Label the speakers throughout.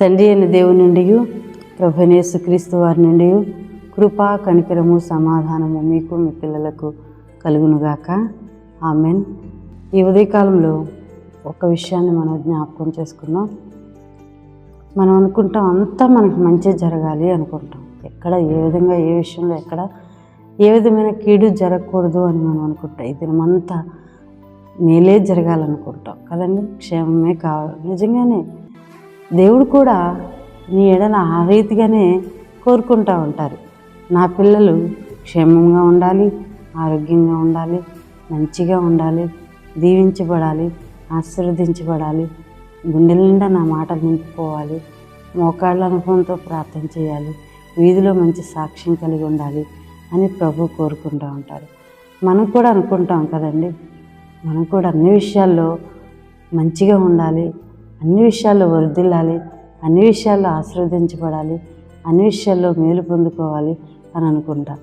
Speaker 1: తండ్రి అయిన దేవుని నుండి ప్రభునేసు క్రీస్తు వారి నుండి కృపా కనికరము సమాధానము మీకు మీ పిల్లలకు కలుగునుగాక. ఆమెన్. ఈ ఉదయకాలంలో ఒక విషయాన్ని మనం జ్ఞాపకం చేసుకుందాం. మనం అనుకుంటాం అంతా మనకి మంచి జరగాలి అనుకుంటాం. ఎక్కడ ఏ విధంగా ఏ విషయంలో ఎక్కడ ఏ విధమైన కీడు జరగకూడదు అని మనం అనుకుంటాం. ఇది మనమంతా మేలే జరగాలనుకుంటాం. కదండి? క్షేమమే కావాలి. నిజంగానే దేవుడు కూడా నీ ఎడల ఆ రీతిగానే కోరుకుంటూ ఉంటారు. నా పిల్లలు క్షేమంగా ఉండాలి ఆరోగ్యంగా ఉండాలి మంచిగా ఉండాలి దీవించబడాలి ఆశీర్వదించబడాలి గుండెల నిండా నా మాటలు నింపుకోవాలి మోకాళ్ళ అనుభవంతో ప్రార్థన చేయాలి వీధిలో మంచి సాక్ష్యం కలిగి ఉండాలి అని ప్రభు కోరుకుంటూ ఉంటారు. మనం కూడా అనుకుంటాం కదండి మనం కూడా అన్ని విషయాల్లో మంచిగా ఉండాలి అన్ని విషయాల్లో వర్ధిల్లాలి అన్ని విషయాల్లో ఆశీర్వదించబడాలి అన్ని విషయాల్లో మేలు పొందుకోవాలి అని అనుకుంటా.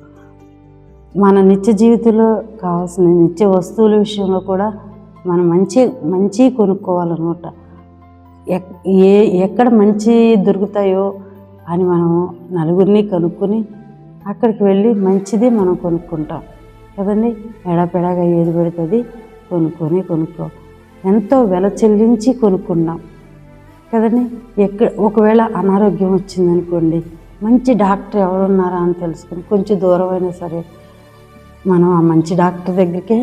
Speaker 1: మన నిత్య జీవితంలో కావాల్సిన నిత్య వస్తువుల విషయంలో కూడా మనం మంచి మంచి కొనుక్కోవాలన్నమాట. ఎక్ ఏ ఎక్కడ మంచి దొరుకుతాయో అని మనం నలుగురిని కనుక్కొని అక్కడికి వెళ్ళి మంచిది మనం కొనుక్కుంటాం. కదండి? ఎడాపెడాగా ఏది పెడుతుంది కొనుక్కొని కొనుక్కో. ఎంతో వెల చెల్లించి కొనుక్కున్నాం. కదండి? ఎక్కడ ఒకవేళ అనారోగ్యం వచ్చిందనుకోండి మంచి డాక్టర్ ఎవరున్నారా అని తెలుసుకుని కొంచెం దూరమైనా సరే మనం ఆ మంచి డాక్టర్ దగ్గరికే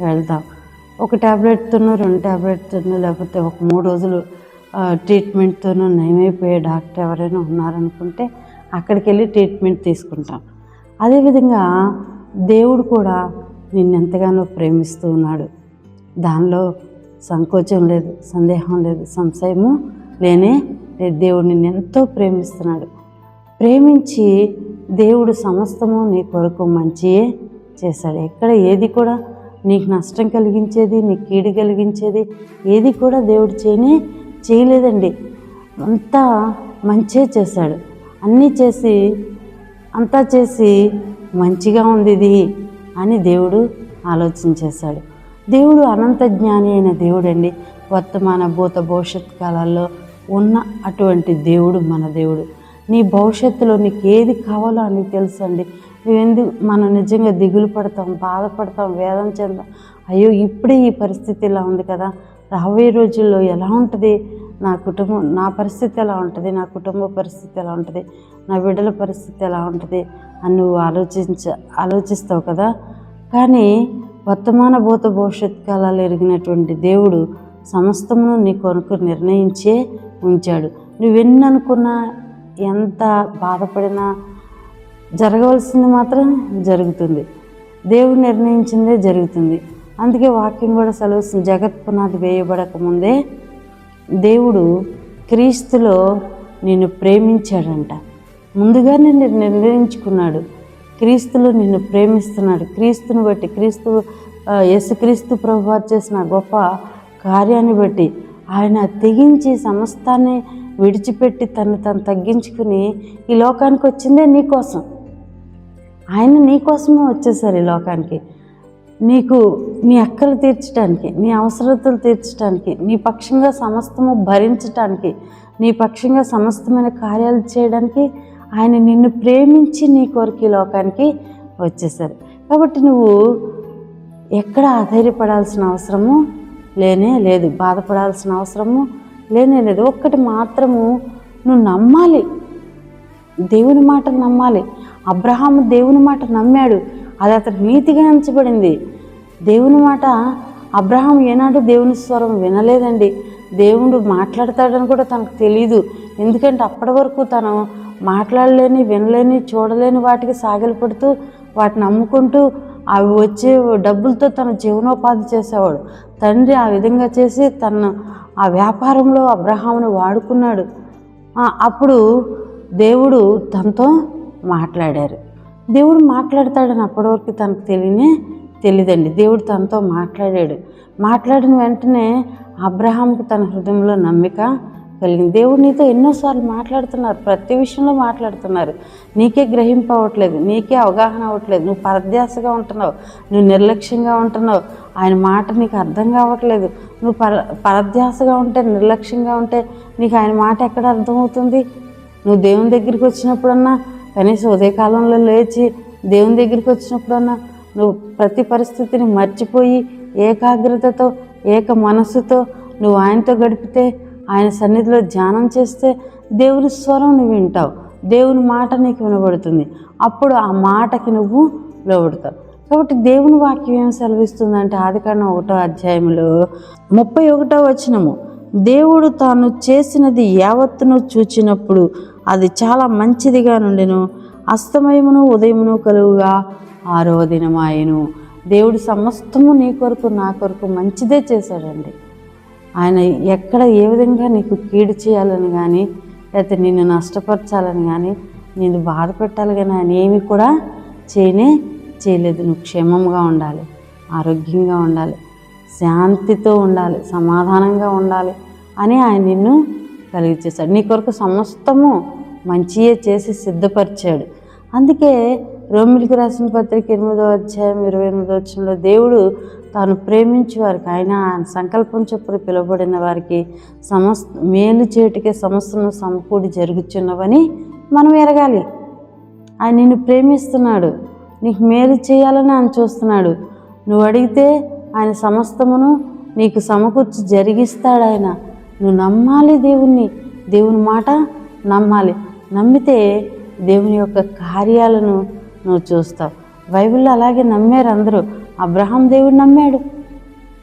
Speaker 1: వెళ్తాం ఒక ట్యాబ్లెట్తోనో రెండు ట్యాబ్లెట్తోనో లేకపోతే ఒక మూడు రోజులు ట్రీట్మెంట్తోనో ట్రీట్మెంట్తోనూ నయమైపోయే డాక్టర్ ఎవరైనా ఉన్నారనుకుంటే అక్కడికి వెళ్ళి ట్రీట్మెంట్ తీసుకుంటాం. అదేవిధంగా దేవుడు కూడా నిన్నెంతగానో ప్రేమిస్తూ ఉన్నాడు. దానిలో సంకోచం లేదు సందేహం లేదు సంశయము లేనే దేవుడు నిన్ను ఎంతో ప్రేమిస్తున్నాడు. ప్రేమించి దేవుడు సమస్తము నీ కొరకు మంచియే చేశాడు. ఎక్కడ ఏది కూడా నీకు నష్టం కలిగించేది నీకు కీడు కలిగించేది ఏది కూడా దేవుడు చేయనే చేయలేదండి. అంతా మంచే చేశాడు. అన్నీ చేసి అంతా చేసి మంచిగా ఉంది ఇది అని దేవుడు ఆలోచన చేశాడు. దేవుడు అనంత జ్ఞాని అయిన దేవుడండి. వర్తమాన భూత భవిష్యత్ కాలాల్లో ఉన్న అటువంటి దేవుడు మన దేవుడు. నీ భవిష్యత్తులో నీకు ఏది కావాలో అని తెలుసండి. నువ్వెందుకు మనం నిజంగా దిగులు పడతాం బాధపడతాం వేదన చెందాం? అయ్యో ఇప్పుడే ఈ పరిస్థితి ఇలా ఉంది కదా. రాబోయే రోజుల్లో ఎలా ఉంటుంది? నా కుటుంబం నా పరిస్థితి ఎలా ఉంటుంది? నా కుటుంబ పరిస్థితి ఎలా ఉంటుంది? నా బిడ్డల పరిస్థితి ఎలా ఉంటుంది? అని నువ్వు ఆలోచించ ఆలోచిస్తావు కదా. కానీ వర్తమాన భూత భవిష్యత్ కాలాలు ఎరిగినటువంటి దేవుడు సమస్తమును నీ కొరకు నిర్ణయించే ఉంచాడు. నువ్వెన్ననుకున్నా ఎంత బాధపడినా జరగవలసింది మాత్రం జరుగుతుంది. దేవుడు నిర్ణయించిందే జరుగుతుంది. అందుకే వాక్యం కూడా సెలవుస్తుంది. జగత్ పునాది వేయబడక ముందే దేవుడు క్రీస్తులో నిన్ను ప్రేమించాడంట. ముందుగా నిన్ను నిర్ణయించుకున్నాడు. క్రీస్తులో నిన్ను ప్రేమిస్తున్నాడు. క్రీస్తుని బట్టి క్రీస్తు ఆ, యేసుక్రీస్తు ప్రభు చేసిన గొప్ప కార్యాన్ని బట్టి ఆయన తెగించి సమస్తాన్ని విడిచిపెట్టి తను తను తగ్గించుకుని ఈ లోకానికి వచ్చిందే నీకోసం ఆయన నీకోసమే వచ్చేసారు ఈ లోకానికి. నీకు నీ అక్కలు తీర్చడానికి నీ అవసరతలు తీర్చడానికి నీ పక్షంగా సమస్తము భరించటానికి నీ పక్షంగా సమస్తమైన కార్యాలు చేయడానికి ఆయన నిన్ను ప్రేమించి నీ కొరకు ఈ లోకానికి వచ్చేసారు. కాబట్టి నువ్వు ఎక్కడ ఆధైర్యపడాల్సిన అవసరము? లేనే లేదు బాధపడాల్సిన అవసరము లేనే లేదు. ఒక్కటి మాత్రము నువ్వు నమ్మాలి. దేవుని మాట నమ్మాలి. అబ్రహాము దేవుని మాట నమ్మాడు. అది అతనికి నీతిగా ఎంచబడింది. దేవుని మాట అబ్రహాం ఏనాడు దేవుని స్వరం వినలేదండి. దేవుడు మాట్లాడతాడని కూడా తనకు తెలియదు ఎందుకంటే అప్పటి వరకు తను మాట్లాడలేని వినలేని చూడలేని వాటికి సాగిలపడుతూ వాటిని అమ్ముకుంటూ అవి వచ్చే డబ్బులతో తన జీవనోపాధి చేసేవాడు. తండ్రి ఆ విధంగా చేసి తన ఆ వ్యాపారంలో అబ్రహామును వాడుకున్నాడు. అప్పుడు దేవుడు తనతో మాట్లాడారు. దేవుడు మాట్లాడతాడని అప్పటివరకు తనకు తెలియనే తెలియదండి దేవుడు తనతో మాట్లాడాడు. మాట్లాడిన వెంటనే అబ్రహాంకు తన హృదయంలో నమ్మిక కలిగింది దేవుడు నీతో ఎన్నోసార్లు మాట్లాడుతున్నారు ప్రతి విషయంలో మాట్లాడుతున్నారు. నీకే గ్రహింపు అవ్వట్లేదు నీకే అవగాహన అవ్వట్లేదు. నువ్వు పరధ్యాసగా ఉంటున్నావు నువ్వు నిర్లక్ష్యంగా ఉంటున్నావు. ఆయన మాట నీకు అర్థం కావట్లేదు. నువ్వు పర పరధ్యాసగా ఉంటే నిర్లక్ష్యంగా ఉంటే నీకు ఆయన మాట ఎక్కడ అర్థమవుతుంది? నువ్వు దేవుని దగ్గరికి వచ్చినప్పుడన్నా కనీసం ఉదయకాలంలో లేచి దేవుని దగ్గరికి వచ్చినప్పుడన్నా నువ్వు ప్రతి పరిస్థితిని మర్చిపోయి ఏకాగ్రతతో ఏక మనస్సుతో నువ్వు ఆయనతో గడిపితే ఆయన సన్నిధిలో ధ్యానం చేస్తే దేవుని స్వరం నువ్వు వింటావు. దేవుని మాట నీకు వినబడుతుంది. అప్పుడు ఆ మాటకి నువ్వు లోబడతావు. కాబట్టి దేవుని వాక్యం ఏం సెలవిస్తుందంటే ఆదికాండం ఒకటో అధ్యాయంలో ముప్పై ఒకటో వచనము. దేవుడు తాను చేసినది యావత్తును చూచినప్పుడు అది చాలా మంచిదిగా నుండెను. అస్తమయమును ఉదయమును కలువుగా ఆరో దినమాయను. దేవుడు సమస్తము నీ కొరకు నా కొరకు మంచిదే చేశాడండి. ఆయన ఎక్కడ ఏ విధంగా నీకు కీడు చేయాలని కానీ లేకపోతే నిన్ను నష్టపరచాలని కానీ నేను బాధ పెట్టాలి కానీ ఆయన ఏమి కూడా చేయనే చేయలేదు. నువ్వు క్షేమంగా ఉండాలి ఆరోగ్యంగా ఉండాలి శాంతితో ఉండాలి సమాధానంగా ఉండాలి అని ఆయన నిన్ను కలిగి చేశాడు. నీ కొరకు సమస్తము మంచియే చేసి సిద్ధపరిచాడు. అందుకే రోమిలికి రాసిన పత్రిక ఎనిమిదో అధ్యాయం ఇరవై ఎనిమిదో వచ్చంలో దేవుడు తాను ప్రేమించే వారికి ఆయన ఆయన సంకల్పం చొప్పున పిలువబడిన వారికి సమస్త మేలు చేటికే సమస్తను సమకూడి జరుగుచున్నవని మనం ఎరగాలి. ఆయన నిన్ను ప్రేమిస్తున్నాడు నీకు మేలు చేయాలని ఆయన చూస్తున్నాడు. నువ్వు అడిగితే ఆయన సమస్తమును నీకు సమకూర్చి జరిగిస్తాడు ఆయన. నువ్వు నమ్మాలి దేవుణ్ణి దేవుని మాట నమ్మాలి. నమ్మితే దేవుని యొక్క కార్యాలను నువ్వు చూస్తావు. బైబిల్లో అలాగే నమ్మారు అందరూ. అబ్రహాం దేవుడు నమ్మాడు.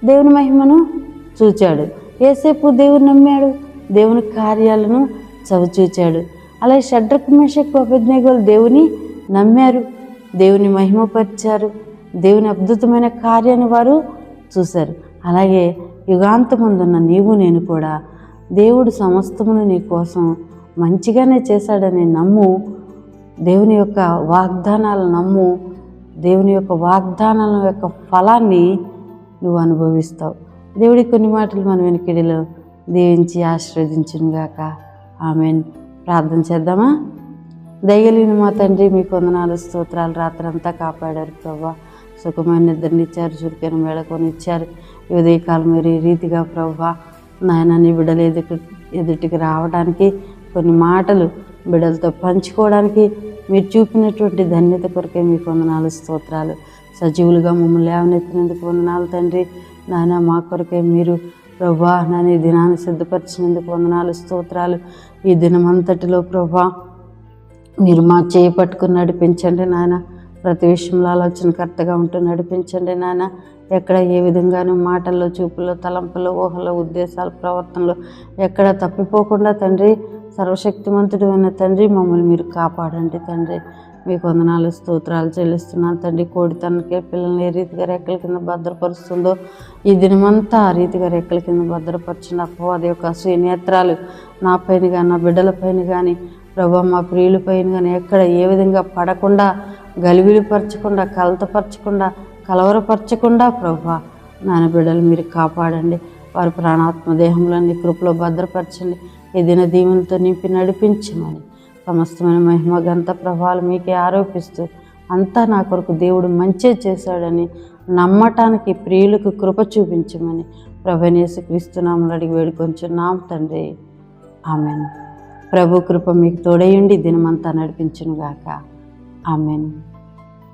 Speaker 1: దేవుని మహిమను చూచాడు. ఏసేపు దేవుడు నమ్మాడు. దేవుని కార్యాలను చవిచూచాడు అలాగే షడ్రక్ మేషక్ అభిజ్ఞగోలు దేవుని నమ్మారు. దేవుని మహిమపరిచారు. దేవుని అద్భుతమైన కార్యాన్ని వారు చూశారు. అలాగే యుగాంతమందున్న నీవు నేను కూడా దేవుడు సమస్తమును నీ కోసం మంచిగానే చేశాడని నమ్ము. దేవుని యొక్క వాగ్దానాలు నమ్ము దేవుని యొక్క వాగ్దానాల యొక్క ఫలాన్ని నువ్వు అనుభవిస్తావు. దేవుడి కొన్ని మాటలు మన వెనుకడిలో దీవించి ఆశీర్వదించునుగాక. ఆమెన్. ప్రార్థన చేద్దామా? దయగలిగిన మా తండ్రి మీ కొందనాలు స్తోత్రాలు రాత్రంతా కాపాడారు ప్రభా. సుఖమైన నిద్రనిచ్చారు చురుకైన మేడకొని ఇచ్చారు ఉదయకాలం మీరు ఈ రీతిగా ప్రభా నాయన నీ బిడ్డలు ఎదుటి ఎదుటికి రావడానికి కొన్ని మాటలు బిడలతో పంచుకోవడానికి మీరు చూపినటువంటి ధన్యత కొరకే మీకు వందనాలు స్తోత్రాలు. సజీవులుగా మమ్మల్ని లేవనెత్తినందుకు వందనాలు తండ్రి. నాయన మా కొరకే మీరు ప్రభా నన్ను ఈ దినాన్ని సిద్ధపరిచినందుకు వందనాలు స్తోత్రాలు. ఈ దినమంతటిలో ప్రభా మీరు మా చేయి పట్టుకుని నడిపించండి నాయన ప్రతి విషయంలో ఆలోచనకర్తగా ఉంటూ నడిపించండి నాన్న. ఎక్కడ ఏ విధంగానూ మాటల్లో చూపుల్లో తలంపుల్లో ఊహల్లో ఉద్దేశాలు ప్రవర్తనలో ఎక్కడ తప్పిపోకుండా తండ్రి సర్వశక్తిమంతుడు అయిన తండ్రి మమ్మల్ని మీరు కాపాడండి తండ్రి. మీకు వందనాలు స్తోత్రాలు చెల్లిస్తున్నాను తండ్రి. కోడి తనకే పిల్లల్ని ఏ రీతిగా రెక్కల కింద భద్రపరుస్తుందో ఈ దినమంతా ఆ రీతిగా రెక్కల కింద భద్రపరిచిన అపవాది యొక్క శ్రీనేత్రాలు నా పైన కానీ నా బిడ్డల పైన కానీ ప్రభా మా ప్రియుల పైన కానీ ఎక్కడ ఏ విధంగా పడకుండా గలిబిలిపరచకుండా కలతపరచకుండా కలవరపరచకుండా ప్రభా నాన్న బిడ్డలు మీరు కాపాడండి. వారి ప్రాణాత్మ దేహంలోని కృపలో భద్రపరచండి. ఏదైనా దిన దీవెనతో నింపి నడిపించమని సమస్తమైన మహిమ గంత ప్రభావాలు మీకే ఆరోపిస్తూ అంతా నా కొరకు దేవుడు మంచే చేశాడని నమ్మటానికి ప్రియులకు కృప చూపించమని ప్రభనేసు క్రీస్తునాములు అడిగి వేడుకొంచున్నాం తండ్రి. ఆమెను. ప్రభు కృప మీకు తోడయుండి దినమంతా నడిపించునుగాక. ఆమెను.